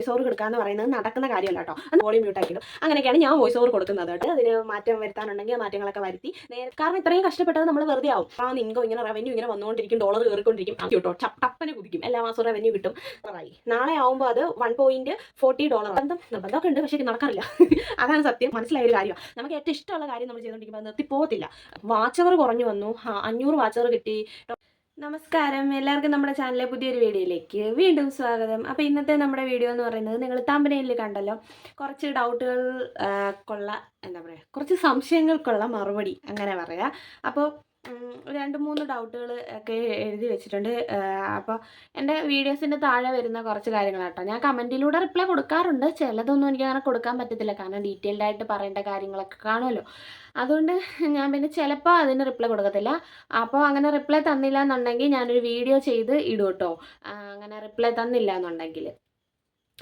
Voice over കൊടുക്കുക എന്ന് പറയുന്നത് നടക്കുന്ന കാര്യമല്ല കേട്ടോ അത് വോളിയം മ്യൂട്ട് ആക്കിയിടും. അങ്ങനെയൊക്കെയാണ് ഞാൻ വോയിസ് ഓവർ കൊടുക്കുന്നത് കേട്ടോ. അതിന് മാറ്റം വരുത്താനുണ്ടെങ്കിൽ മാറ്റങ്ങളൊക്കെ വരുത്തി. നേരെ കാരണം ഇത്രയും കഷ്ടപ്പെട്ടത് നമ്മൾ വെറുതെ ആവും. ആ ഇൻകം ഇങ്ങനെ റവന്യൂ ഇങ്ങനെ വന്നുകൊണ്ടിരിക്കും ഡോളർ കയറിക്കൊണ്ടിരിക്കും. ആ കേട്ടോ ടപ്പ് ടപ്പനെ കുതിക്കും. എല്ലാ മാസവും റവന്യൂ കിട്ടും. ആയി. നാളെ ആവുമ്പോൾ അത് വൺ പോയിന്റ് ഫോർട്ടി ഡോളർ ബന്ധം നിർബന്ധമൊക്കെ ഉണ്ട് പക്ഷേ നടക്കാറില്ല. അതാണ് സത്യം. മനസ്സിലായ ഒരു കാര്യമാണ് നമുക്ക് ഏറ്റവും ഇഷ്ടമുള്ള കാര്യം നമ്മൾ ചെയ്തുകൊണ്ടിരിക്കുമ്പോൾ നിർത്തി പോകത്തില്ല വാച്ചവർ കുറഞ്ഞു വന്നു. അഞ്ഞൂറ് വാച്ചവർ കിട്ടി. നമസ്കാരം. എല്ലാവർക്കും നമ്മുടെ ചാനലിലെ പുതിയൊരു വീഡിയോയിലേക്ക് വീണ്ടും സ്വാഗതം. അപ്പോൾ ഇന്നത്തെ നമ്മുടെ വീഡിയോ എന്ന് പറയുന്നത് നിങ്ങൾ തമ്പനയിൽ കണ്ടല്ലോ. കുറച്ച് ഡൗട്ടുകൾ കൊള്ള എന്താ പറയുക കുറച്ച് സംശയങ്ങൾക്കുള്ള മറുപടി അങ്ങനെ പറയാം. അപ്പോൾ രണ്ട് മൂന്ന് ഡൗട്ടുകൾ ഒക്കെ എഴുതി വെച്ചിട്ടുണ്ട്. അപ്പോൾ എന്റെ വീഡിയോസിന്റെ താഴെ വരുന്ന കുറച്ച് കാര്യങ്ങളാട്ടോ ഞാൻ കമന്റിലൂടെ റിപ്ലൈ കൊടുക്കാറുണ്ട്. ചിലതൊന്നും എനിക്ക് അങ്ങനെ കൊടുക്കാൻ പറ്റത്തില്ല. കാരണം ഡീറ്റെയിൽഡ് ആയിട്ട് പറയേണ്ട കാര്യങ്ങളൊക്കെ കാണുമല്ലോ അതുകൊണ്ട് ഞാൻ പിന്നെ ചിലപ്പോൾ അതിന് റിപ്ലൈ കൊടുക്കത്തില്ല. അപ്പോൾ അങ്ങനെ റിപ്ലൈ തന്നില്ല എന്നുണ്ടെങ്കിൽ ഞാനൊരു വീഡിയോ ചെയ്ത് ഇടും കേട്ടോ അങ്ങനെ റിപ്ലൈ തന്നില്ല എന്നുണ്ടെങ്കിൽ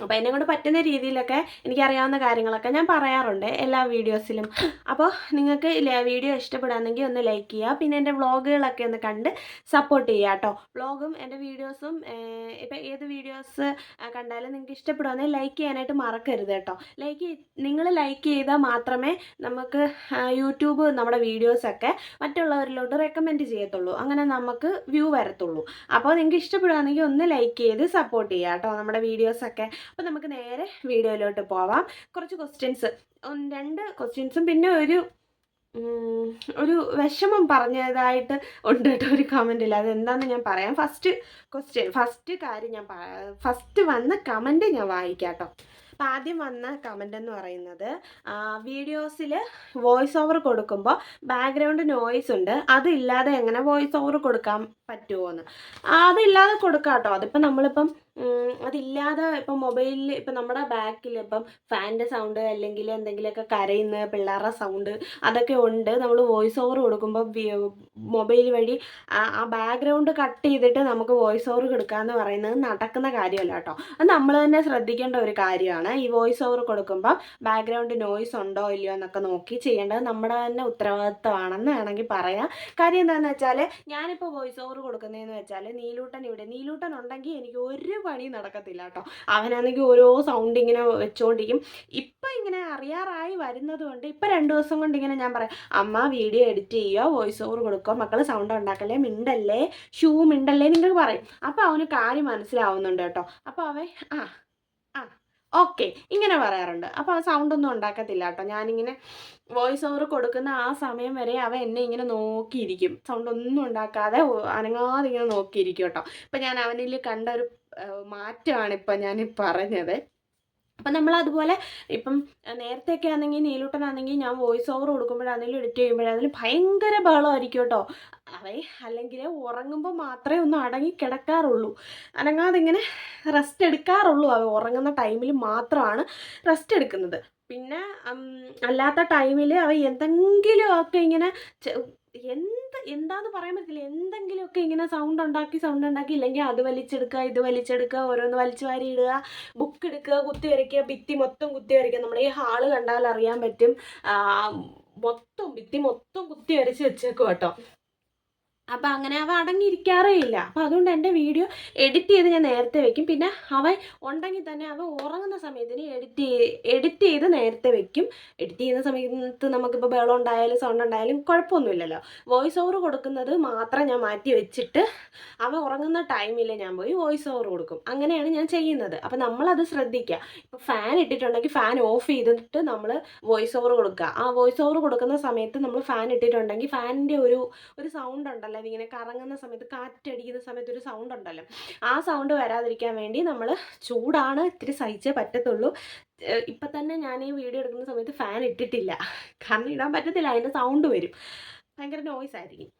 അപ്പോൾ എന്നെ കൊണ്ട് പറ്റുന്ന രീതിയിലൊക്കെ എനിക്കറിയാവുന്ന കാര്യങ്ങളൊക്കെ ഞാൻ പറയാറുണ്ട് എല്ലാ വീഡിയോസിലും. അപ്പോൾ നിങ്ങൾക്ക് വീഡിയോ ഇഷ്ടപ്പെടാമെങ്കിൽ ഒന്ന് ലൈക്ക് ചെയ്യുക പിന്നെ എന്റെ വ്ളോഗുകളൊക്കെ ഒന്ന് കണ്ട് സപ്പോർട്ട് ചെയ്യുക കേട്ടോ വ്ളോഗും എന്റെ വീഡിയോസും ഇപ്പോൾ ഏത് വീഡിയോസ് കണ്ടാലും നിങ്ങൾക്ക് ഇഷ്ടപ്പെടുകയാണെങ്കിൽ ലൈക്ക് ചെയ്യാനായിട്ട് മറക്കരുത് കേട്ടോ ലൈക്ക് നിങ്ങൾ ലൈക്ക് ചെയ്താൽ മാത്രമേ നമുക്ക് യൂട്യൂബ് നമ്മുടെ വീഡിയോസൊക്കെ മറ്റുള്ളവരിലോട്ട് റെക്കമെൻഡ് ചെയ്യത്തുള്ളൂ. അങ്ങനെ നമുക്ക് വ്യൂ വരത്തുള്ളൂ. അപ്പോൾ നിങ്ങൾക്ക് ഇഷ്ടപ്പെടുകയാണെങ്കിൽ ഒന്ന് ലൈക്ക് ചെയ്ത് സപ്പോർട്ട് ചെയ്യുക കേട്ടോ നമ്മുടെ വീഡിയോസൊക്കെ. അപ്പോൾ നമുക്ക് നേരെ വീഡിയോയിലോട്ട് പോവാം. കുറച്ച് ക്വസ്റ്റ്യൻസ് രണ്ട് ക്വസ്റ്റ്യൻസും പിന്നെ ഒരു ഒരു വിഷമം പറഞ്ഞതായിട്ട് ഉണ്ട് കേട്ടോ ഒരു കമന്റിൽ അതെന്താണെന്ന് ഞാൻ പറയാം. ഫസ്റ്റ് ക്വസ്റ്റ്യൻ ഫസ്റ്റ് കാര്യം ഞാൻ ഫസ്റ്റ് വന്ന കമന്റ് ഞാൻ വായിക്കാം കേട്ടോ. അപ്പം ആദ്യം വന്ന കമന്റ് എന്ന് പറയുന്നത് വീഡിയോസിൽ വോയിസ് ഓവർ കൊടുക്കുമ്പോൾ ബാക്ക്ഗ്രൗണ്ട് നോയിസ് ഉണ്ട്. അതില്ലാതെ എങ്ങനെ വോയിസ് ഓവർ കൊടുക്കാൻ പറ്റുമോ എന്ന് അതില്ലാതെ കൊടുക്കാം കേട്ടോ അതിപ്പോൾ നമ്മളിപ്പം അതില്ലാതെ ഇപ്പം മൊബൈലിൽ ഇപ്പം നമ്മുടെ ബാക്കിൽ ഇപ്പം ഫാനിന്റെ സൗണ്ട് അല്ലെങ്കിൽ എന്തെങ്കിലുമൊക്കെ കരയുന്ന പിള്ളേരുടെ സൗണ്ട് അതൊക്കെ ഉണ്ട്. നമ്മൾ വോയിസ് ഓവർ കൊടുക്കുമ്പോൾ മൊബൈൽ വഴി ആ ആ ബാക്ക്ഗ്രൗണ്ട് കട്ട് ചെയ്തിട്ട് നമുക്ക് വോയിസ് ഓവർ കൊടുക്കുക എന്ന് പറയുന്നത് നടക്കുന്ന കാര്യമല്ല കേട്ടോ. അത് നമ്മൾ തന്നെ ശ്രദ്ധിക്കേണ്ട ഒരു കാര്യമാണ്. ഈ വോയിസ് ഓവർ കൊടുക്കുമ്പോൾ ബാക്ക്ഗ്രൗണ്ട് നോയിസ് ഉണ്ടോ ഇല്ലയോ എന്നൊക്കെ നോക്കി ചെയ്യേണ്ടത് നമ്മുടെ തന്നെ ഉത്തരവാദിത്തമാണെന്ന് വേണമെങ്കിൽ പറയാം. കാര്യം എന്താണെന്ന് വെച്ചാൽ ഞാനിപ്പോൾ വോയിസ് ഓവർ കൊടുക്കുന്നതെന്ന് വെച്ചാൽ നീലൂട്ടൻ ഇവിടെ നീലൂട്ടൻ ഉണ്ടെങ്കിൽ എനിക്ക് ഒരു പണി നടക്കത്തില്ല കേട്ടോ. അവനാണെങ്കിൽ ഓരോ സൗണ്ട് ഇങ്ങനെ വെച്ചുകൊണ്ടിരിക്കും ഇപ്പം ഇങ്ങനെ അറിയാറായി വരുന്നത് കൊണ്ട് ഇപ്പം രണ്ട് ദിവസം കൊണ്ട് ഇങ്ങനെ ഞാൻ പറയാം അമ്മ വീഡിയോ എഡിറ്റ് ചെയ്യുക വോയിസ് ഓവർ കൊടുക്കുക. മക്കൾ സൗണ്ട് ഉണ്ടാക്കല്ലേ? മിണ്ടല്ലേ? ഷൂ മിണ്ടല്ലേ? നിങ്ങൾ പറയും. അപ്പോൾ അവന് കാര്യം മനസ്സിലാവുന്നുണ്ട് കേട്ടോ. അപ്പോൾ അവൻ ആ ആ ഓക്കെ ഇങ്ങനെ പറയാറുണ്ട്. അപ്പോൾ ആ സൗണ്ട് ഒന്നും ഉണ്ടാക്കത്തില്ല കേട്ടോ. ഞാനിങ്ങനെ വോയിസ് ഓവർ കൊടുക്കുന്ന ആ സമയം വരെ അവ എന്നെ ഇങ്ങനെ നോക്കിയിരിക്കും. സൗണ്ട് ഒന്നും ഉണ്ടാക്കാതെ അനങ്ങാതെ ഇങ്ങനെ നോക്കിയിരിക്കും കേട്ടോ. ഇപ്പം ഞാൻ അവനിൽ കണ്ട ഒരു മാറ്റമാണ് ഇപ്പം ഞാൻ പറഞ്ഞത്. അപ്പം നമ്മൾ അതുപോലെ ഇപ്പം നേരത്തെയൊക്കെ ആണെങ്കിൽ നീലൂട്ടനാണെങ്കിൽ ഞാൻ വോയിസ് ഓവർ കൊടുക്കുമ്പോഴാണെങ്കിലും എഡിറ്റ് ചെയ്യുമ്പോഴാണെങ്കിലും ഭയങ്കര ബഹളമായിരിക്കും കേട്ടോ. അവൻ അല്ലെങ്കിൽ ഉറങ്ങുമ്പോൾ മാത്രമേ ഒന്ന് അടങ്ങി കിടക്കാറുള്ളൂ. അനങ്ങാതെ ഇങ്ങനെ റെസ്റ്റ് എടുക്കാറുള്ളൂ. അവ ഉറങ്ങുന്ന ടൈമിൽ മാത്രമാണ് റെസ്റ്റ് എടുക്കുന്നത്. പിന്നെ അല്ലാത്ത ടൈമിൽ അവ എന്തെങ്കിലുമൊക്കെ ഇങ്ങനെ എന്ത് എന്താന്ന് പറയാൻ പറ്റില്ല എന്തെങ്കിലുമൊക്കെ ഇങ്ങനെ സൗണ്ട് ഉണ്ടാക്കി സൗണ്ട് ഉണ്ടാക്കി. ഇല്ലെങ്കിൽ അത് വലിച്ചെടുക്കുക ഇത് വലിച്ചെടുക്കുക ഓരോന്ന് വലിച്ചു വാരി ഇടുക ബുക്ക് എടുക്കുക കുത്തി വരയ്ക്കുക ഭിത്തി മൊത്തം കുത്തി വരയ്ക്കുക. നമ്മുടെ ഈ ഹാൾ കണ്ടാൽ അറിയാൻ പറ്റും. മൊത്തം ഭിത്തി മൊത്തം കുത്തി വരച്ച് വെച്ചേക്കും കേട്ടോ. അപ്പം അങ്ങനെ അവ അടങ്ങിയിരിക്കാറേ ഇല്ല. അപ്പം അതുകൊണ്ട് എന്റെ വീഡിയോ എഡിറ്റ് ചെയ്ത് ഞാൻ നേരത്തെ വെക്കും. പിന്നെ അവൻ ഉണ്ടെങ്കിൽ തന്നെ അവ ഉറങ്ങുന്ന സമയത്തിന് എഡിറ്റ് എഡിറ്റ് ചെയ്ത് നേരത്തെ വെക്കും. എഡിറ്റ് ചെയ്യുന്ന സമയത്ത് നമുക്കിപ്പോൾ ബഹളം ഉണ്ടായാലും സൗണ്ട് ഉണ്ടായാലും കുഴപ്പമൊന്നുമില്ലല്ലോ. വോയിസ് ഓവർ കൊടുക്കുന്നത് മാത്രം ഞാൻ മാറ്റി വെച്ചിട്ട് അവ ഉറങ്ങുന്ന ടൈമിൽ ഞാൻ പോയി വോയിസ് ഓവർ കൊടുക്കും. അങ്ങനെയാണ് ഞാൻ ചെയ്യുന്നത്. അപ്പം നമ്മളത് ശ്രദ്ധിക്കുക ഇപ്പോൾ ഫാൻ ഇട്ടിട്ടുണ്ടെങ്കിൽ ഫാൻ ഓഫ് ചെയ്തിട്ട് നമ്മൾ വോയിസ് ഓവർ കൊടുക്കുക ആ വോയിസ് ഓവർ കൊടുക്കുന്ന സമയത്ത് നമ്മൾ ഫാൻ ഇട്ടിട്ടുണ്ടെങ്കിൽ ഫാനിന്റെ ഒരു ഒരു സൗണ്ട് ഉണ്ടല്ലോ അതിങ്ങനെ കറങ്ങുന്ന സമയത്ത് കാറ്റടിക്കുന്ന സമയത്ത് ഒരു സൗണ്ട് ഉണ്ടല്ലോ. ആ സൗണ്ട് വരാതിരിക്കാൻ വേണ്ടി നമ്മൾ ചൂടാണ് ഇത്തിരി സഹിച്ചേ പറ്റത്തുള്ളൂ. ഇപ്പൊ തന്നെ ഞാൻ ഈ വീഡിയോ എടുക്കുന്ന സമയത്ത് ഫാൻ ഇട്ടിട്ടില്ല. കാരണം ഇടാൻ പറ്റത്തില്ല അതിന്റെ സൗണ്ട് വരും. ഭയങ്കര നോയിസ് ആയിരിക്കും.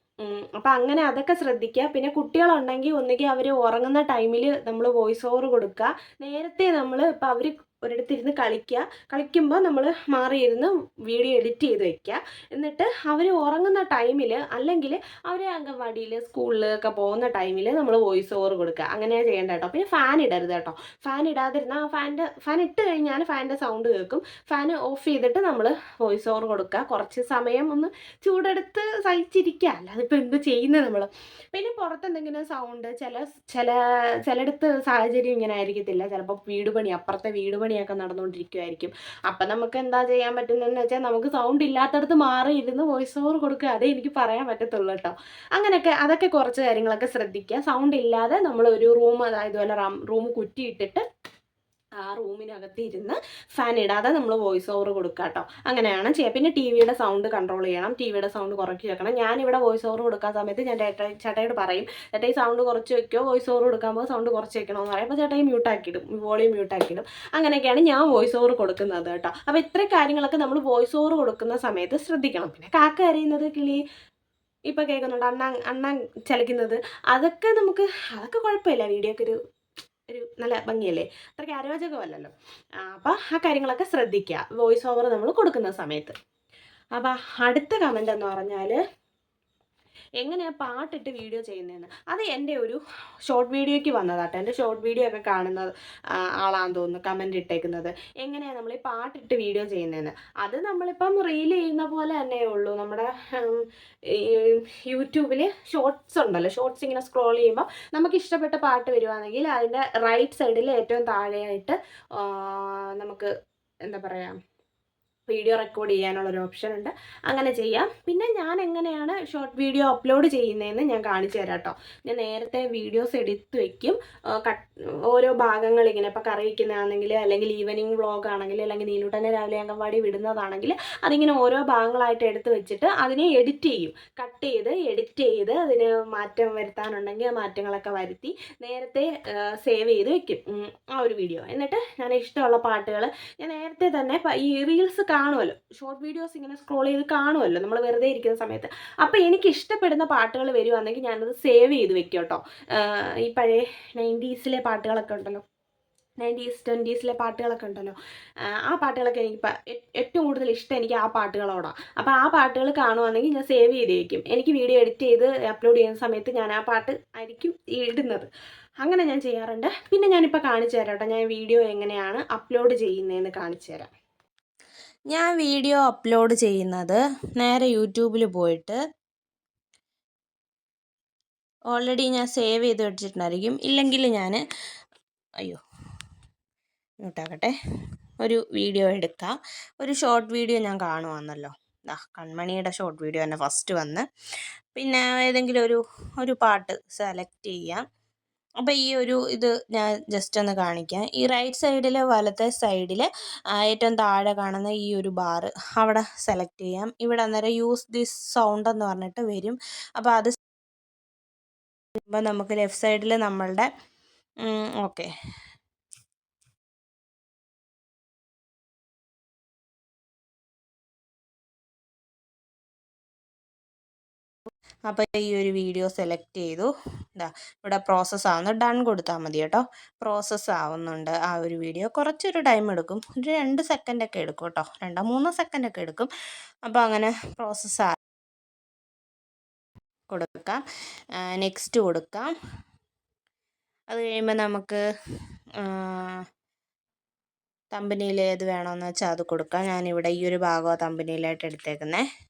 അപ്പം അങ്ങനെ അതൊക്കെ ശ്രദ്ധിക്കുക. പിന്നെ കുട്ടികളുണ്ടെങ്കിൽ ഒന്നുകിൽ അവർ ഉറങ്ങുന്ന ടൈമിൽ നമ്മൾ വോയിസ് ഓവർ കൊടുക്കുക. നേരത്തെ നമ്മൾ ഇപ്പം അവർ ഒരിടത്തിരുന്ന് കളിക്കുക കളിക്കുമ്പോൾ നമ്മൾ മാറിയിരുന്ന് വീഡിയോ എഡിറ്റ് ചെയ്ത് വെക്കുക എന്നിട്ട് അവർ ഉറങ്ങുന്ന ടൈമിൽ അല്ലെങ്കിൽ അവർ അംഗൻവാടിയിൽ സ്കൂളിലൊക്കെ പോകുന്ന ടൈമിൽ നമ്മൾ വോയിസ് ഓവർ കൊടുക്കുക അങ്ങനെയാണ് ചെയ്യേണ്ടത് കേട്ടോ. പിന്നെ ഫാൻ ഇടരുത് കേട്ടോ. ഫാൻ ഇടാതിരുന്ന ആ ഫാനിന്റെ ഫാൻ ഇട്ട് കഴിഞ്ഞാൽ ഫാനിന്റെ സൗണ്ട് കേൾക്കും. ഫാൻ ഓഫ് ചെയ്തിട്ട് നമ്മൾ വോയിസ് ഓവർ കൊടുക്കുക കുറച്ച് സമയം ഒന്ന് ചൂടെടുത്ത് സഹിച്ചിരിക്കുക അല്ലാതെ ഇപ്പോൾ എന്ത് ചെയ്യുന്നത് നമ്മൾ പിന്നെ പുറത്തെന്തെങ്കിലും സൗണ്ട് ചില ചില ചിലയിടത്ത് സാഹചര്യം ഇങ്ങനെ ആയിരിക്കത്തില്ല. ചിലപ്പോൾ വീട് പണി അപ്പുറത്തെ വീട് പണിയൊക്കെ നടന്നുകൊണ്ടിരിക്കുമായിരിക്കും അപ്പം നമുക്ക് എന്താ ചെയ്യാൻ പറ്റുന്നതെന്ന് വെച്ചാൽ നമുക്ക് സൗണ്ട് ഇല്ലാത്തടത്ത് മാറി ഇരുന്ന് വോയിസ് ഓവർ കൊടുക്കുക. അതേ എനിക്ക് പറയാൻ പറ്റത്തുള്ളൂ കേട്ടോ. അങ്ങനെയൊക്കെ അതൊക്കെ കുറച്ച് കാര്യങ്ങളൊക്കെ ശ്രദ്ധിക്കുക. സൗണ്ട് ഇല്ലാതെ നമ്മൾ ഒരു റൂം അതായത് റൂം കുറ്റിയിട്ടിട്ട് ആ റൂമിനകത്ത് ഇരുന്ന് ഫാൻ ഇടാതെ നമ്മൾ വോയിസ് ഓവർ കൊടുക്കുക കേട്ടോ അങ്ങനെയാണ് ചെയ്യുക പിന്നെ ടി വിയുടെ സൗണ്ട് കൺട്രോൾ ചെയ്യണം. ടി വിയുടെ സൗണ്ട് കുറച്ച് വെക്കണം. ഞാനിവിടെ വോയിസ് ഓവർ കൊടുക്കാൻ സമയത്ത് ഞാൻ ചേട്ടാ ചേട്ടയോട് പറയും ചേട്ടാ ഈ സൗണ്ട് കുറച്ച് വെക്കോ? വോയിസ് ഓവർ കൊടുക്കാൻ പോകുമ്പോൾ സൗണ്ട് കുറച്ച് വെക്കണമെന്ന് പറയും. അപ്പോൾ ചേട്ടായി മ്യൂട്ടാക്കിയിടും വോളിയം മ്യൂട്ടാക്കിയിടും അങ്ങനെയൊക്കെയാണ് ഞാൻ വോയിസ് ഓവർ കൊടുക്കുന്നത് കേട്ടോ അപ്പോൾ ഇത്ര കാര്യങ്ങളൊക്കെ നമ്മൾ വോയിസ് ഓവർ കൊടുക്കുന്ന സമയത്ത് ശ്രദ്ധിക്കണം. പിന്നെ കാക്ക അറിയുന്നത് കിളി ഇപ്പം കേൾക്കുന്നുണ്ട്. അണ്ണ അണ്ണ ചലിക്കുന്നത്. അതൊക്കെ നമുക്ക് അതൊക്കെ കുഴപ്പമില്ല. വീഡിയോക്ക് ഒരു ഒരു നല്ല ഭംഗിയല്ലേ? അത്രയ്ക്ക് അരോചകമല്ലല്ലോ. അപ്പോൾ ആ കാര്യങ്ങളൊക്കെ ശ്രദ്ധിക്കുക വോയിസ് ഓവർ നമ്മൾ കൊടുക്കുന്ന സമയത്ത്. അപ്പോൾ അടുത്ത കമന്റ് എന്ന് പറഞ്ഞാൽ എങ്ങനെയാണ് പാട്ടിട്ട് വീഡിയോ ചെയ്യുന്നതെന്ന് അത് എന്റെ ഒരു ഷോർട്ട് വീഡിയോയ്ക്ക് വന്നതാട്ടോ. എന്റെ ഷോർട്ട് വീഡിയോ ഒക്കെ കാണുന്ന ആളാന്ന് തോന്നുന്നു കമന്റ് ഇട്ടേക്കുന്നത്. എങ്ങനെയാണ് നമ്മൾ ഈ പാട്ടിട്ട് വീഡിയോ ചെയ്യുന്നതെന്ന് അത് നമ്മളിപ്പം റീൽ ചെയ്യുന്ന പോലെ തന്നെ ഉള്ളൂ. നമ്മുടെ യൂട്യൂബിൽ ഷോർട്സ് ഉണ്ടല്ലോ. ഷോർട്സ് ഇങ്ങനെ സ്ക്രോൾ ചെയ്യുമ്പോൾ നമുക്ക് ഇഷ്ടപ്പെട്ട പാട്ട് വരുവാണെങ്കിൽ അതിന്റെ റൈറ്റ് സൈഡിൽ ഏറ്റവും താഴെയായിട്ട് നമുക്ക് എന്താ പറയുക വീഡിയോ റെക്കോർഡ് ചെയ്യാനുള്ള ഒരു ഓപ്ഷൻ ഉണ്ട്. അങ്ങനെ ചെയ്യാം. പിന്നെ ഞാൻ എങ്ങനെയാണ് ഷോർട്ട് വീഡിയോ അപ്ലോഡ് ചെയ്യുന്നതെന്ന് ഞാൻ കാണിച്ചു തരാം കേട്ടോ ഞാൻ നേരത്തെ വീഡിയോസ് എടുത്ത് വെക്കും. ഓരോ ഭാഗങ്ങൾ ഇങ്ങനെ ഇപ്പോൾ കറി വയ്ക്കുന്നതാണെങ്കിൽ അല്ലെങ്കിൽ ഈവനിങ് വ്ളോഗ് ആണെങ്കിൽ അല്ലെങ്കിൽ നീലൂട്ടനെ രാവിലെ അംഗൻവാടി വിടുന്നതാണെങ്കിൽ അതിങ്ങനെ ഓരോ ഭാഗങ്ങളായിട്ട് എടുത്ത് വെച്ചിട്ട് അതിനെ എഡിറ്റ് ചെയ്യും. കട്ട് ചെയ്ത് എഡിറ്റ് ചെയ്ത് അതിന് മാറ്റം വരുത്താനുണ്ടെങ്കിൽ മാറ്റങ്ങളൊക്കെ വരുത്തി നേരത്തെ സേവ് ചെയ്ത് വെക്കും. ആ ഒരു വീഡിയോ എന്നിട്ട് ഞാൻ ഇഷ്ടമുള്ള പാട്ടുകൾ ഞാൻ നേരത്തെ തന്നെ ഈ റീൽസ് കാണുമല്ലോ. ഷോർട്ട് വീഡിയോസ് ഇങ്ങനെ സ്ക്രോൾ ചെയ്ത് കാണുമല്ലോ. നമ്മൾ വെറുതെ ഇരിക്കുന്ന സമയത്ത്. അപ്പോൾ എനിക്ക് ഇഷ്ടപ്പെടുന്ന പാട്ടുകൾ വരുവാണെങ്കിൽ ഞാനത് സേവ് ചെയ്ത് വെക്കും കേട്ടോ ഈ പഴയ നയന്റീസിലെ പാട്ടുകളൊക്കെ ഉണ്ടല്ലോ. നയന്റീസ് ട്വന്റീസിലെ പാട്ടുകളൊക്കെ ഉണ്ടല്ലോ. ആ പാട്ടുകളൊക്കെ എനിക്ക് ഏറ്റവും കൂടുതൽ ഇഷ്ടം എനിക്ക് ആ പാട്ടുകളോടാണ് അപ്പോൾ ആ പാട്ടുകൾ കാണുവാണെങ്കിൽ ഞാൻ സേവ് ചെയ്ത് വയ്ക്കും എനിക്ക് വീഡിയോ എഡിറ്റ് ചെയ്ത് അപ്ലോഡ് ചെയ്യുന്ന സമയത്ത് ഞാൻ ആ പാട്ട് ആയിരിക്കും ഇടുന്നത്. അങ്ങനെ ഞാൻ ചെയ്യാറുണ്ട്. പിന്നെ ഞാനിപ്പോൾ കാണിച്ചു തരാം കേട്ടോ ഞാൻ വീഡിയോ എങ്ങനെയാണ് അപ്ലോഡ് ചെയ്യുന്നതെന്ന് കാണിച്ചു തരാം. ഞാൻ വീഡിയോ അപ്ലോഡ് ചെയ്യുന്നത് നേരെ യൂട്യൂബിൽ പോയിട്ട് ഓൾറെഡി ഞാൻ സേവ് ചെയ്ത് വെച്ചിട്ടുണ്ടായിരിക്കും. ഇല്ലെങ്കിൽ ഞാൻ അയ്യോ മ്യൂട്ടാക്കട്ടെ ഒരു വീഡിയോ എടുക്കാം. ഒരു ഷോർട്ട് വീഡിയോ ഞാൻ കാണുവാന്നല്ലോ. ദാ കൺമണിയുടെ ഷോർട്ട് വീഡിയോ തന്നെ ഫസ്റ്റ് വന്ന്. പിന്നെ ഏതെങ്കിലും ഒരു ഒരു പാട്ട് സെലക്ട് ചെയ്യാം. അപ്പോൾ ഈ ഒരു ഇത് ഞാൻ ജസ്റ്റ് ഒന്ന് കാണിക്കാം. ഈ റൈറ്റ് സൈഡിൽ വലത്തെ സൈഡിൽ ഏറ്റവും താഴെ കാണുന്ന ഈ ഒരു ബാറ് അവിടെ സെലക്ട് ചെയ്യാം. ഇവിടെ അന്നേരം യൂസ് ദിസ് സൗണ്ട് എന്ന് പറഞ്ഞിട്ട് വരും. അപ്പോൾ അത് നമുക്ക് ലെഫ്റ്റ് സൈഡിൽ നമ്മളുടെ ഓക്കെ അപ്പോൾ ഈ ഒരു വീഡിയോ സെലക്ട് ചെയ്തു. ഇതാ ഇവിടെ പ്രോസസ്സ് ആവുന്നു. ഡൺ കൊടുത്താൽ മതി കേട്ടോ. പ്രോസസ്സ് ആവുന്നുണ്ട്. ആ ഒരു വീഡിയോ കുറച്ചൊരു ടൈം എടുക്കും. ഒരു രണ്ട് സെക്കൻഡൊക്കെ എടുക്കും കേട്ടോ. രണ്ടോ മൂന്നോ സെക്കൻഡൊക്കെ എടുക്കും. അപ്പോൾ അങ്ങനെ പ്രോസസ്സ് ആ കൊടുക്കാം. നെക്സ്റ്റ് കൊടുക്കാം. അത് കഴിയുമ്പോൾ നമുക്ക് തമ്പനിയിൽ ഏത് വേണമെന്ന് വെച്ചാൽ അത് കൊടുക്കാം. ഞാനിവിടെ ഈ ഒരു ഭാഗമാണ് തമ്പനിയിലായിട്ട് എടുത്തേക്കുന്നത്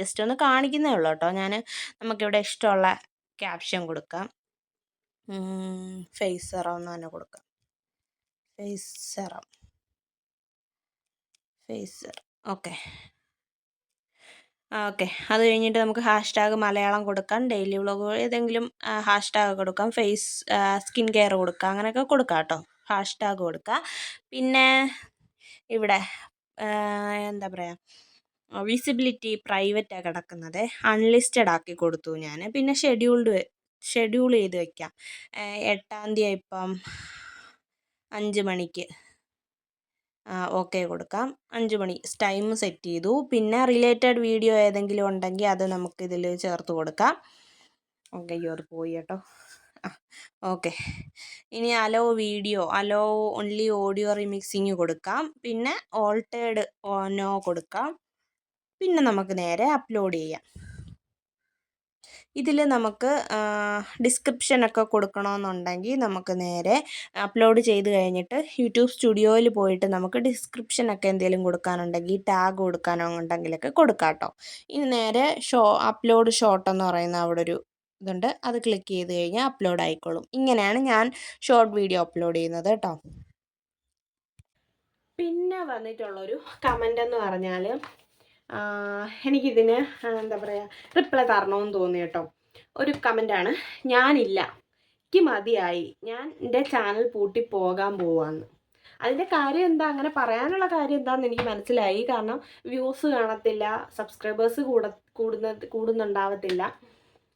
ജസ്റ്റ് ഒന്ന് കാണിക്കുന്നേ ഉള്ളൂ കേട്ടോ. ഞാൻ നമുക്കിവിടെ ഇഷ്ടമുള്ള ക്യാപ്ഷൻ കൊടുക്കാം. ഫേസ് സെറം എന്ന് തന്നെ കൊടുക്കാം. Face serum face serum okay okay അത് കഴിഞ്ഞിട്ട് നമുക്ക് ഹാഷ്ടാഗ് മലയാളം കൊടുക്കാം. ഡെയിലി വ്ളോഗ് ഏതെങ്കിലും ഹാഷ്ടാഗ് കൊടുക്കാം. ഫേസ് സ്കിൻ കെയർ കൊടുക്കാം. അങ്ങനെയൊക്കെ കൊടുക്കാം കേട്ടോ. ഹാഷ്ടാഗ് കൊടുക്കാം. പിന്നെ ഇവിടെ എന്താ പറയുക വിസിബിലിറ്റി പ്രൈവറ്റാണ് കിടക്കുന്നത്. അൺലിസ്റ്റഡ് ആക്കി കൊടുത്തു ഞാൻ പിന്നെ ഷെഡ്യൂൾഡ് ഷെഡ്യൂൾ ചെയ്ത് വെക്കാം. എട്ടാം തീയതി ഇപ്പം അഞ്ച് മണിക്ക്. ഓക്കെ കൊടുക്കാം. അഞ്ച് മണി ടൈം സെറ്റ് ചെയ്തു. പിന്നെ റിലേറ്റഡ് വീഡിയോ ഏതെങ്കിലും ഉണ്ടെങ്കിൽ അത് നമുക്ക് ഇതിൽ ചേർത്ത് കൊടുക്കാം. ഓക്കെ അയ്യോ അത് പോയി കേട്ടോ. ഓക്കെ ഇനി allow video allow only audio remixing കൊടുക്കാം. പിന്നെ ഓൾട്ടേഡ് നോ കൊടുക്കാം. പിന്നെ നമുക്ക് നേരെ അപ്ലോഡ് ചെയ്യാം. ഇതിൽ നമുക്ക് ഡിസ്ക്രിപ്ഷനൊക്കെ കൊടുക്കണമെന്നുണ്ടെങ്കിൽ നമുക്ക് നേരെ അപ്ലോഡ് ചെയ്ത് കഴിഞ്ഞിട്ട് യൂട്യൂബ് സ്റ്റുഡിയോയിൽ പോയിട്ട് നമുക്ക് ഡിസ്ക്രിപ്ഷനൊക്കെ എന്തെങ്കിലും കൊടുക്കാനുണ്ടെങ്കിൽ ടാഗ് കൊടുക്കാനുണ്ടെങ്കിലൊക്കെ കൊടുക്കാം കേട്ടോ ഇനി നേരെ ഷോ അപ്ലോഡ് ഷോർട്ട് എന്ന് പറയുന്ന അവിടെ ഒരു ഇതുണ്ട്. അത് ക്ലിക്ക് ചെയ്ത് കഴിഞ്ഞാൽ അപ്ലോഡ് ആയിക്കോളും. ഇങ്ങനെയാണ് ഞാൻ ഷോർട്ട് വീഡിയോ അപ്ലോഡ് ചെയ്യുന്നത് കേട്ടോ പിന്നെ വന്നിട്ടുള്ളൊരു കമന്റ് എന്ന് പറഞ്ഞാൽ എനിക്കിതിന് എന്താ പറയുക റിപ്ലൈ തരണമെന്ന് തോന്നി കേട്ടോ. ഒരു കമന്റാണ് ഞാനില്ല. എനിക്ക് മതിയായി. ഞാൻ എന്റെ ചാനൽ പൂട്ടി പോകാൻ പോവാന്ന്. അതിന്റെ കാര്യം എന്താ? അങ്ങനെ പറയാനുള്ള കാര്യം എന്താണെന്ന് എനിക്ക് മനസ്സിലായി. കാരണം വ്യൂസ് കാണത്തില്ല സബ്സ്ക്രൈബേഴ്സ് കൂട കൂടുന്ന കൂടുന്നുണ്ടാവത്തില്ല.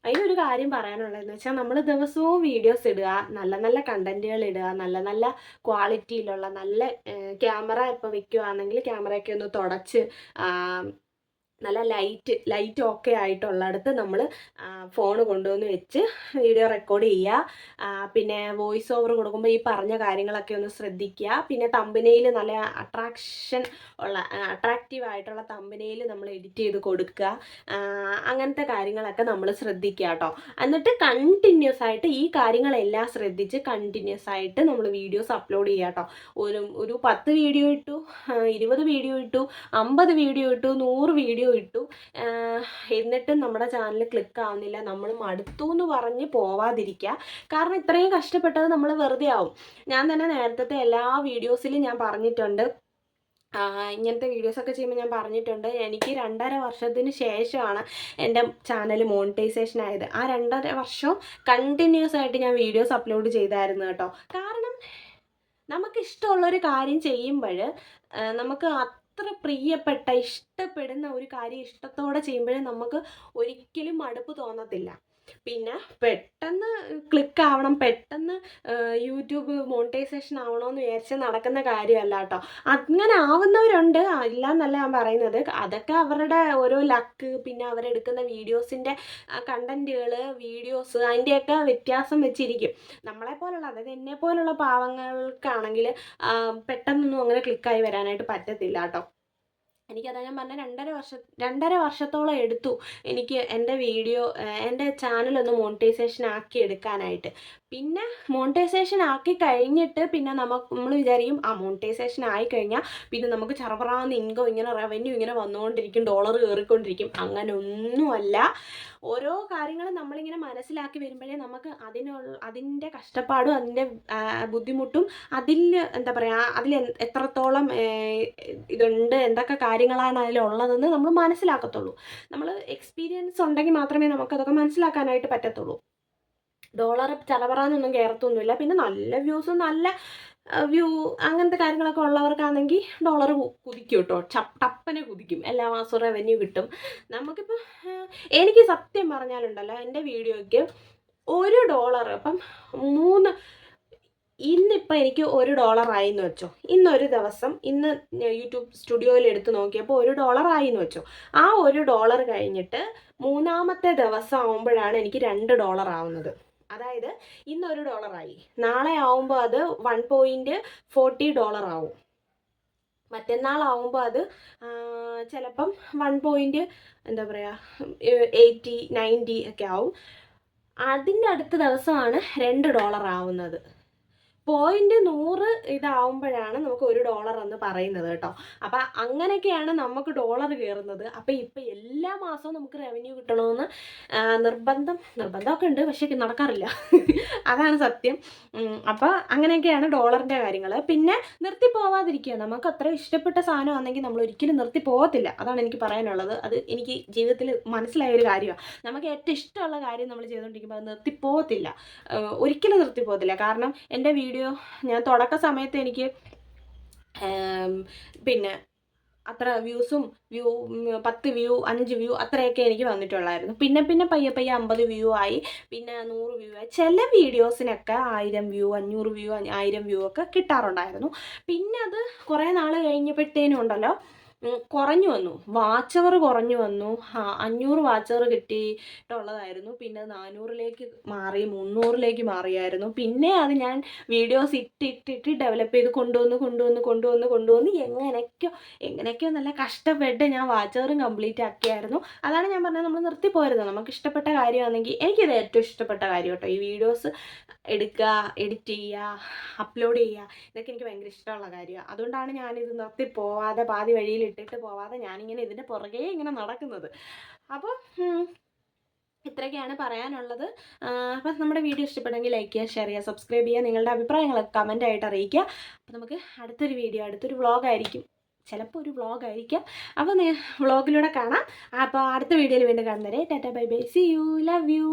അതിനൊരു കാര്യം പറയാനുള്ളതെന്ന് വെച്ചാൽ നമ്മൾ ദിവസവും വീഡിയോസ് ഇടുക നല്ല നല്ല കണ്ടന്റുകൾ ഇടുക നല്ല നല്ല ക്വാളിറ്റിയിലുള്ള നല്ല ക്യാമറ ഇപ്പോൾ വെക്കുകയാണെങ്കിൽ ക്യാമറയൊക്കെ ഒന്ന് തുടച്ച് നല്ല ലൈറ്റ് ലൈറ്റ് ഓക്കെ ആയിട്ടുള്ളിടത്ത് നമ്മൾ ഫോൺ കൊണ്ടുവന്ന് വെച്ച് വീഡിയോ റെക്കോർഡ് ചെയ്യുക പിന്നെ വോയിസ് ഓവർ കൊടുക്കുമ്പോൾ ഈ പറഞ്ഞ കാര്യങ്ങളൊക്കെ ഒന്ന് ശ്രദ്ധിക്കുക പിന്നെ തമ്പനയിൽ നല്ല അട്രാക്ഷൻ ഉള്ള അട്രാക്റ്റീവ് ആയിട്ടുള്ള തമ്പനയിൽ നമ്മൾ എഡിറ്റ് ചെയ്ത് കൊടുക്കുക അങ്ങനത്തെ കാര്യങ്ങളൊക്കെ നമ്മൾ ശ്രദ്ധിക്കുക കേട്ടോ എന്നിട്ട് കണ്ടിന്യൂസ് ആയിട്ട് ഈ കാര്യങ്ങളെല്ലാം ശ്രദ്ധിച്ച് കണ്ടിന്യൂസ് ആയിട്ട് നമ്മൾ വീഡിയോസ് അപ്ലോഡ് ചെയ്യുക കേട്ടോ ഒരു ഒരു പത്ത് വീഡിയോ ഇട്ടു ഇരുപത് വീഡിയോ ഇട്ടു അമ്പത് വീഡിയോ ഇട്ടു നൂറ് വീഡിയോ ഇട്ടു. എന്നിട്ടും നമ്മുടെ ചാനൽ ക്ലിക്ക് ആവുന്നില്ല. നമ്മൾ മടുത്തു എന്ന് പറഞ്ഞ് പോവാതിരിക്കുക കാരണം ഇത്രയും കഷ്ടപ്പെട്ടത് നമ്മൾ വെറുതെ ആവും. ഞാൻ തന്നെ നേരത്തെ എല്ലാ വീഡിയോസിലും ഞാൻ പറഞ്ഞിട്ടുണ്ട്. ഇങ്ങനത്തെ വീഡിയോസൊക്കെ ചെയ്യുമ്പോൾ ഞാൻ പറഞ്ഞിട്ടുണ്ട്. എനിക്ക് രണ്ടര വർഷത്തിന് ശേഷമാണ് എന്റെ ചാനൽ മോണിറ്റൈസേഷൻ ആയത്. ആ രണ്ടര വർഷം കണ്ടിന്യൂസ് ആയിട്ട് ഞാൻ വീഡിയോസ് അപ്ലോഡ് ചെയ്തായിരുന്നു കേട്ടോ. കാരണം നമുക്കിഷ്ടമുള്ളൊരു കാര്യം ചെയ്യുമ്പോൾ നമുക്ക് അത്ര പ്രിയപ്പെട്ട ഇഷ്ടപ്പെടുന്ന ഒരു കാര്യം ഇഷ്ടത്തോടെ ചെയ്യുമ്പോഴേ നമുക്ക് ഒരിക്കലും മടുപ്പ് തോന്നത്തില്ല. പിന്നെ പെട്ടെന്ന് ക്ലിക്ക് ആവണം പെട്ടെന്ന് യൂട്യൂബ് മോണിറ്റൈസേഷൻ ആവണമെന്ന് വിചാരിച്ച് നടക്കുന്ന കാര്യമല്ല കേട്ടോ. അങ്ങനെ ആവുന്നവരുണ്ട്. ഇല്ല എന്നല്ല ഞാൻ പറയുന്നത്. അതൊക്കെ അവരുടെ ഓരോ ലക്ക് പിന്നെ അവരെടുക്കുന്ന വീഡിയോസിന്റെ കണ്ടന്റുകൾ വീഡിയോസ് അതിന്റെയൊക്കെ വ്യത്യാസം വെച്ചിരിക്കും. നമ്മളെ പോലുള്ള അതായത് എന്നെ പോലുള്ള പാവങ്ങൾക്കാണെങ്കിൽ പെട്ടെന്നൊന്നും അങ്ങനെ ക്ലിക്കായി വരാനായിട്ട് പറ്റത്തില്ല കേട്ടോ. എനിക്കതാ ഞാൻ പറഞ്ഞ രണ്ടര വർഷ രണ്ടര വർഷത്തോളം എടുത്തു എനിക്ക് എന്റെ വീഡിയോ എന്റെ ചാനലൊന്ന് മോണിറ്റൈസേഷൻ ആക്കി എടുക്കാനായിട്ട്. പിന്നെ മോണിറ്റൈസേഷൻ ആക്കി കഴിഞ്ഞിട്ട് പിന്നെ നമുക്ക് നമ്മൾ വിചാരിക്കും ആ മോണിറ്റൈസേഷൻ ആയി കഴിഞ്ഞാൽ പിന്നെ നമുക്ക് ചറപറാന്ന് ഇൻകം ഇങ്ങനെ റവന്യൂ ഇങ്ങനെ വന്നുകൊണ്ടിരിക്കും ഡോളർ കയറിക്കൊണ്ടിരിക്കും അങ്ങനെ ഒന്നുമല്ല ഓരോ കാര്യങ്ങളും നമ്മളിങ്ങനെ മനസ്സിലാക്കി വരുമ്പോഴേ നമുക്ക് അതിനുള്ള അതിന്റെ കഷ്ടപ്പാടും അതിന്റെ ബുദ്ധിമുട്ടും അതിൽ എന്താ പറയുക അതിൽ എത്രത്തോളം ഇതുണ്ട് എന്തൊക്കെ കാര്യങ്ങളാണ് അതിലുള്ളതെന്ന് നമ്മൾ മനസ്സിലാക്കത്തുള്ളൂ. നമ്മൾ എക്സ്പീരിയൻസ് ഉണ്ടെങ്കിൽ മാത്രമേ നമുക്കതൊക്കെ മനസ്സിലാക്കാനായിട്ട് പറ്റത്തുള്ളൂ. ഡോളർ ചലവറാന്നൊന്നും കയറത്തൊന്നുമില്ല പിന്നെ നല്ല വ്യൂസും നല്ല വ്യൂ അങ്ങനത്തെ കാര്യങ്ങളൊക്കെ ഉള്ളവർക്കാണെങ്കിൽ ഡോളർ കുതിക്കും കേട്ടോ. ടപ്പനെ കുതിക്കും. എല്ലാ മാസവും റവന്യൂ കിട്ടും. നമുക്കിപ്പോൾ എനിക്ക് സത്യം പറഞ്ഞാലുണ്ടല്ലോ എന്റെ വീഡിയോയ്ക്ക് ഒരു ഡോളർ ഇപ്പം മൂന്ന് ഇന്നിപ്പോൾ എനിക്ക് ഒരു ഡോളർ ആയി എന്ന് വെച്ചോ. ഇന്നൊരു ദിവസം ഇന്ന് യൂട്യൂബ് സ്റ്റുഡിയോയിൽ എടുത്ത് നോക്കിയപ്പോൾ ഒരു ഡോളർ ആയി എന്ന് വെച്ചോ. ആ ഒരു ഡോളർ കഴിഞ്ഞിട്ട് മൂന്നാമത്തെ ദിവസം ആവുമ്പോഴാണ് എനിക്ക് രണ്ട് ഡോളർ ആവുന്നത്. അതായത് ഇന്ന് ഒരു ഡോളർ ആയി. നാളെ ആവുമ്പോൾ അത് വൺ പോയിന്റ് ഫോർട്ടി ഡോളർ ആവും. മറ്റന്നാളാവുമ്പോൾ അത് ചിലപ്പം വൺ പോയിന്റ് എന്താ പറയുക എയ്റ്റി നയന്റി ഒക്കെ ആവും. അതിന്റെ അടുത്ത ദിവസമാണ് രണ്ട് ഡോളർ ആവുന്നത്. പോയിന്റ് നൂറ് ഇതാവുമ്പോഴാണ് നമുക്ക് ഒരു ഡോളർ എന്ന് പറയുന്നത് കേട്ടോ. അപ്പം അങ്ങനെയൊക്കെയാണ് നമുക്ക് ഡോളർ കയറുന്നത് അപ്പം ഇപ്പം എല്ലാ മാസവും നമുക്ക് റവന്യൂ കിട്ടണമെന്ന് നിർബന്ധം നിർബന്ധമൊക്കെ ഉണ്ട് പക്ഷേ നടക്കാറില്ല. അതാണ് സത്യം. അപ്പോൾ അങ്ങനെയൊക്കെയാണ് ഡോളറിന്റെ കാര്യങ്ങൾ പിന്നെ നിർത്തി പോവാതിരിക്കുക. നമുക്ക് അത്ര ഇഷ്ടപ്പെട്ട സാധനമാണെങ്കിൽ നമ്മൾ ഒരിക്കലും നിർത്തി പോകത്തില്ല അതാണ് എനിക്ക് പറയാനുള്ളത്. അത് എനിക്ക് ജീവിതത്തിൽ മനസ്സിലായ ഒരു കാര്യമാണ് നമുക്ക് ഏറ്റവും ഇഷ്ടമുള്ള കാര്യം നമ്മൾ ചെയ്തുകൊണ്ടിരിക്കുമ്പോൾ അത് നിർത്തി പോകത്തില്ല ഒരിക്കലും നിർത്തി പോകത്തില്ല കാരണം എന്റെ വീഡിയോ ഞാൻ തുടക്ക സമയത്ത് എനിക്ക് പിന്നെ അത്ര വ്യൂസും വ്യൂ പത്ത് വ്യൂ അഞ്ച് വ്യൂ അത്രയൊക്കെ എനിക്ക് വന്നിട്ടുള്ളായിരുന്നു. പിന്നെ പിന്നെ പയ്യെ പയ്യെ അമ്പത് വ്യൂ ആയി പിന്നെ നൂറ് വ്യൂ ആയി. ചില വീഡിയോസിനൊക്കെ ആയിരം വ്യൂ അഞ്ഞൂറ് വ്യൂ ആയിരം വ്യൂ ഒക്കെ കിട്ടാറുണ്ടായിരുന്നു. പിന്നെ അത് കുറേ നാൾ കഴിഞ്ഞപ്പോഴത്തേനും ഉണ്ടല്ലോ കുറഞ്ഞു വന്നു. വാച്ചവർ കുറഞ്ഞു വന്നു. അഞ്ഞൂറ് വാച്ചവർ കിട്ടിയിട്ടുള്ളതായിരുന്നു. പിന്നെ നാനൂറിലേക്ക് മാറി മുന്നൂറിലേക്ക് മാറിയായിരുന്നു. പിന്നെ അത് ഞാൻ വീഡിയോസ് ഇട്ടിട്ടിട്ട് ഡെവലപ്പ് ചെയ്ത് കൊണ്ടുവന്ന് കൊണ്ടുവന്ന് കൊണ്ടുവന്ന് കൊണ്ടുവന്ന് എങ്ങനെയൊക്കെയോ എങ്ങനെയൊക്കെയോ നല്ല കഷ്ടപ്പെട്ട് ഞാൻ വാച്ചവറും കംപ്ലീറ്റ് ആക്കിയായിരുന്നു. അതാണ് ഞാൻ പറഞ്ഞത് നമ്മൾ നിർത്തിപ്പോരുത് നമുക്ക് ഇഷ്ടപ്പെട്ട കാര്യമാണെങ്കിൽ എനിക്കിത് ഏറ്റവും ഇഷ്ടപ്പെട്ട കാര്യം കേട്ടോ. ഈ വീഡിയോസ് എടുക്കുക എഡിറ്റ് ചെയ്യുക അപ്ലോഡ് ചെയ്യുക ഇതൊക്കെ എനിക്ക് ഭയങ്കര ഇഷ്ടമുള്ള കാര്യമാണ്. അതുകൊണ്ടാണ് ഞാനിത് നിർത്തി പോവാതെ പാതി വഴിയിൽ ഇട്ടിട്ട് പോവാതെ ഞാനിങ്ങനെ ഇതിന്റെ പുറകെ ഇങ്ങനെ നടക്കുന്നത്. അപ്പോൾ ഇത്രയൊക്കെയാണ് പറയാനുള്ളത്. അപ്പം നമ്മുടെ വീഡിയോ ഇഷ്ടപ്പെടുമെങ്കിൽ ലൈക്ക് ചെയ്യുക ഷെയർ ചെയ്യുക സബ്സ്ക്രൈബ് ചെയ്യുക നിങ്ങളുടെ അഭിപ്രായങ്ങളൊക്കെ കമന്റ് ആയിട്ട് അറിയിക്കുക. അപ്പോൾ നമുക്ക് അടുത്തൊരു വീഡിയോ അടുത്തൊരു വ്ളോഗായിരിക്കും ചിലപ്പോൾ ഒരു വ്ളോഗായിരിക്കാം അപ്പോൾ വ്ളോഗിലൂടെ കാണാം. അപ്പോൾ അടുത്ത വീഡിയോയിൽ വീണ്ടും കാണുന്നവരെ Tata bye bye. See you love you